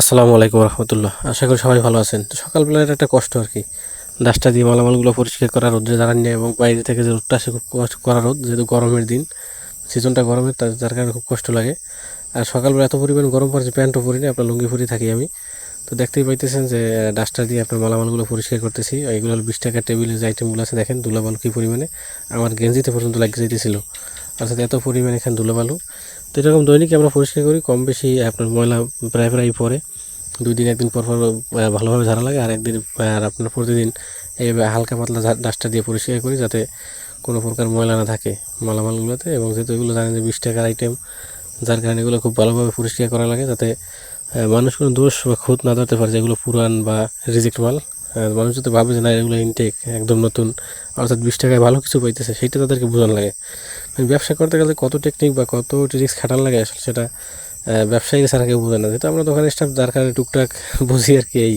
আসসালামু আলাইকুম রহমতুল্লাহ। আশা করি সবাই ভালো আছেন। তো সকালবেলার একটা কষ্ট আর কি। ডাস্টটা দিয়ে মালামালগুলো পরিষ্কার করা রোদ্রে দাঁড়ান নিয়ে এবং বাইরে থেকে যে রোদটা আসে খুব কষ্ট করা রোদ, যেহেতু গরমের দিন, সিজনটা গরমের, তার যার কারণে খুব কষ্ট লাগে। আর সকালবেলা এত পরিমাণ গরম পড়ছে, প্যান্টও পরি না আপনার লুঙ্গি পরি থাকি আমি। তো দেখতেই পাইতেছেন যে ডাস্টার দিয়ে আপনার মালামালগুলো পরিষ্কার করতেছি। এইগুলো বিশ টাকার টেবিলে যে আইটেমগুলো আছে, দেখেন ধুলাবালু কী পরিমাণে। আমার গেঞ্জিতে পর্যন্ত লাগিয়ে যেতেছিল অর্থাৎ এত পরিমাণ এখানে ধুলাবালু তো এরকম দৈনিক আমরা পরিষ্কার করি, কম বেশি আপনার ময়লা প্রায় প্রায় পরে দুই দিন, একদিন পর পর ভালোভাবে ঝাড়া লাগে, আর একদিন আর আপনার প্রতিদিন এইভাবে হালকা পাতলা ডাস্টার দিয়ে পরিষ্কার করি যাতে কোনো প্রকার ময়লা না থাকে মালামালগুলোতে। এবং যেহেতু এগুলো জানেন যে বিশ টাকার আইটেম যার কারণে এগুলো খুব ভালোভাবে পরিষ্কার করা লাগে যাতে মানুষ কোনো দোষ বা খুঁত না ধরতে পারে যেগুলো পুরান বা রিজেক্ট মাল। মানুষ যাতে ভাবে যে না, এগুলো ইনটেক একদম নতুন, অর্থাৎ বিশ টাকায় ভালো কিছু পাইতেছে সেটা তাদেরকে বোঝানো লাগে। মানে ব্যবসা করতে গেলে কত টেকনিক বা কত ট্রিক্স খাটান লাগে আসলে সেটা ব্যবসায়ী ছাড়া কেউ বোঝে না। যেহেতু আমরা দোকানের স্টাফ যার কারণে টুকটাক বুঝি আর কি এই